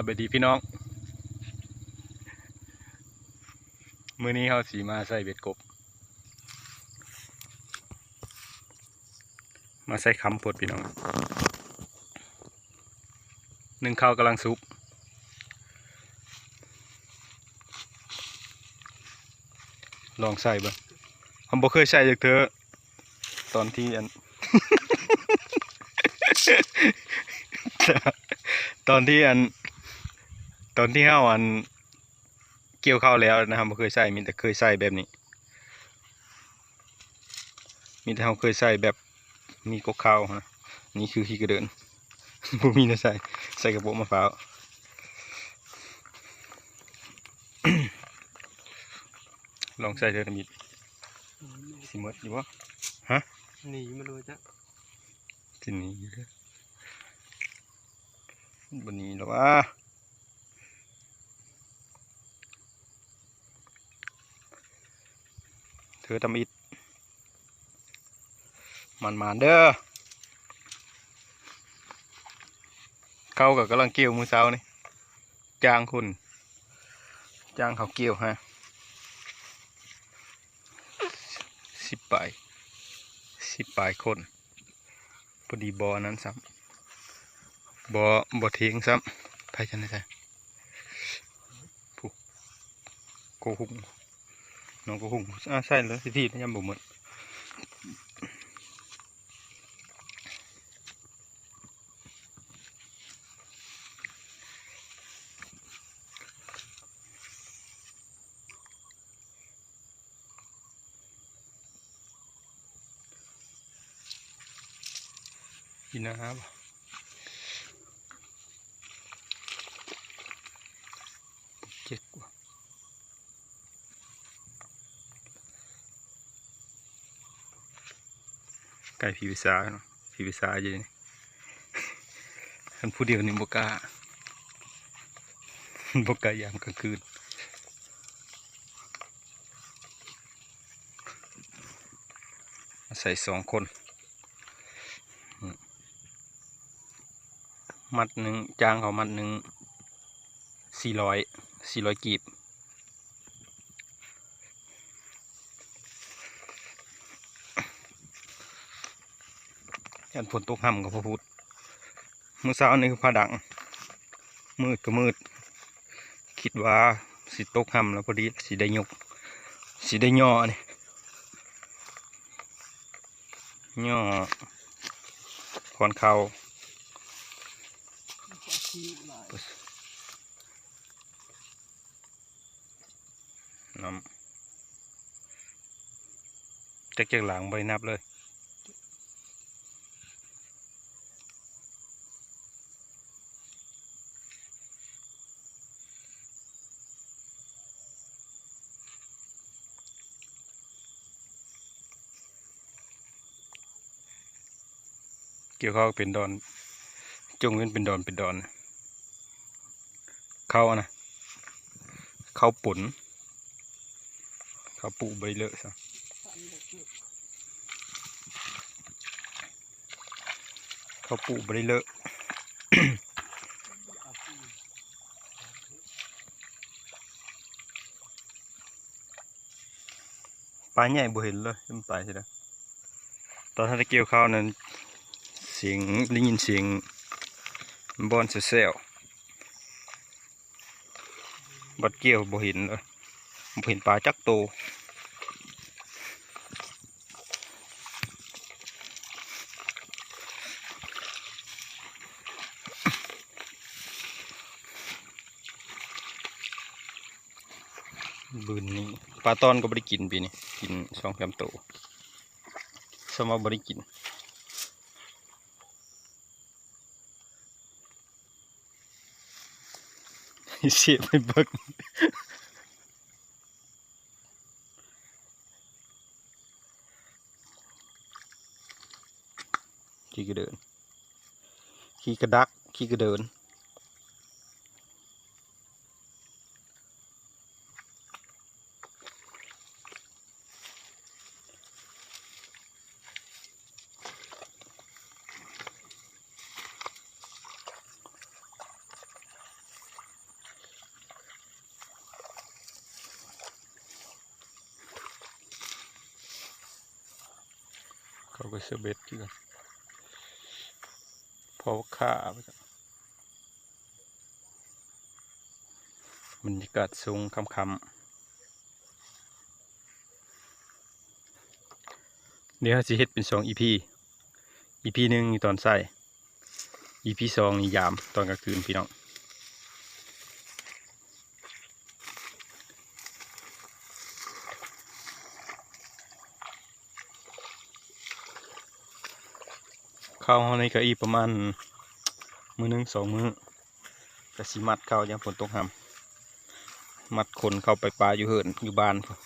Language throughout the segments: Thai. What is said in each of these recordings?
สวัสดีพี่น้อง มื้อนี้เขาสีมาใส่เบ็ดกบ มาใส่คำปดพี่น้อง หนึ่งข้าวกำลังสุกลองใส่บ้างผมบ่เคยใส่จากเธอตอนที่อันตอนที่อัน ตอนที่เฮาอันเกี่ยวข้าวแล้วนะครับบ่เคยใส่มีแต่เคยใส่แบบนี้ มีแต่เฮาเคยใส่แบบมีกกข้าวนะนี่คือขี้กระเดินบ่มีนะใส่ใส่กระโปรงมะพร้าวลองใส่เด้อนะมิดสิหมดอยู่บ่หนีมาเลยจ้ะที่นี่อยู่เด้อบ่หนี้แล้วว่า เธอทำอิดมันมานๆเด้อเข้ากับกำลังเกี่ยวมือเช้านี่จางคุณจางเขาเกี่ยวฮะสิบปลายสิบปลายคนพอดีบอนั้นซ้ำบอบอทิ้งซ้ำไพ่ชันได้ใช่ผู้โกหุง น้องโกหุงอ่าใช่เลยสิทีนะยังบ่หมดกินนะครับเจ็ดกว่า ไก่ผีวิสาเนาะผีวิสาอยู่นี่คันผู้เดียวนี่บกล้าบกล้ายามกลางคืนใส่สองคน มัดหนึ่งจ้างเขามัดหนึ่งสี่ร้อยสี่ร้อยกีบ ยันฝนตกห่ำกับพระพุทธมือเช้านี่คือผ้าดัง มืดก็มืด คิดว่าสิตกห่ำแล้วพอดีสิได้ยกสิได้ย่อนี่ย่อคอนเขาน้ำจักจากหลังบรินับเลย เกี่ยวข้าวเป็นดอนจงเว้นเป็นดอนเป็นดอนเข้านะเข้าปุ่นเขาปูใบเลอะซะเขาปูใบเลอะปลาใหญ่บ่เห็นเลยมันไปใช่ไหมตอนท่านตะเกี่ยวข้าวนั้น เสียงได้ยินเสียงบอนเซลบัดเกี่ยวบ่เห็นเลยบ่เห็นปลาจักโตบืนนี้ปลาตอนก็บริกินปีนี้กินสองสามตัวสมว่าบริกิน เสียไปเบิกขี่กระเดินขี่กระดักขี่กระเดิน เขาก็เสือเบ็ดคือกันพอข้าไปจ้ะบรรยากาศสูงคำคำเดี๋ยวเราจะเฮ็ดเป็นสองอีพีอีพีหนึ่งตอนใส่อีพีสองยามตอนกลางคืนพี่น้อง ข้าวในก็อีประมาณมือหนึ่งสองมือกระสิมัดข้าวยามฝนตกหำมัดคนเข้าไปปลาอยู่เหินอยู่บ้านพู้น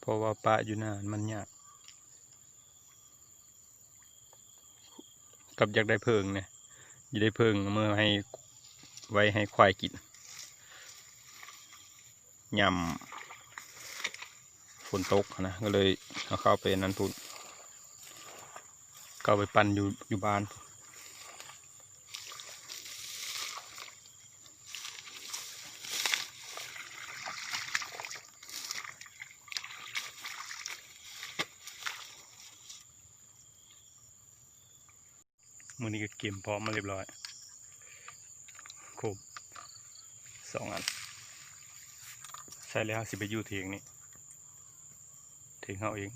เพราะว่าปลาอยู่นานมันยากกับอยากได้เพิงเนี่ยอยากได้เพิงเมื่อให้ไว้ให้ควายกินยำ ฝนตกนะก็เลยเอาเข้าไปนั้นพูดก็เอาไปปั่นอยู่อยู่บ้านมือนี้ก็เกมพร้อมมาเรียบร้อยครบสองอัน ใส่แล้วสิไปอยู่เทียงนี่ ถึงเขาเอง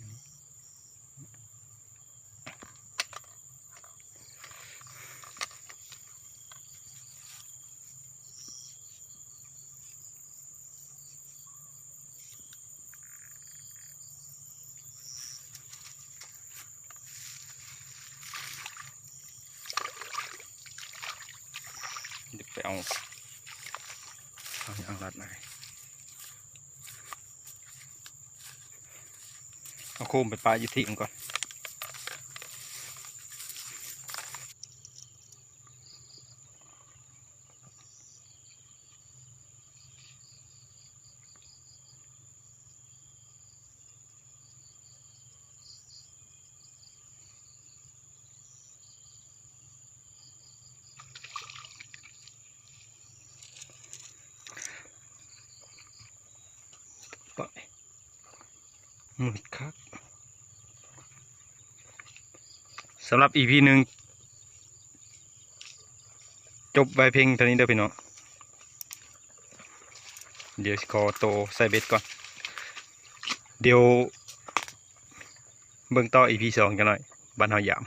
เอาเอาอย่างรัดมาให้เอาโคมไปปลายู่ที่มันก่อนไปมุดคัก สำหรับอีพีหนึ่งจบไว้เพียงเท่านี้เด้อพี่น้องเดี๋ยวขอโตใส่เบ็ดก่อน เดี๋ยวเบิ่งต่ออีพีสองกันหน่อยบ้านเฮายาม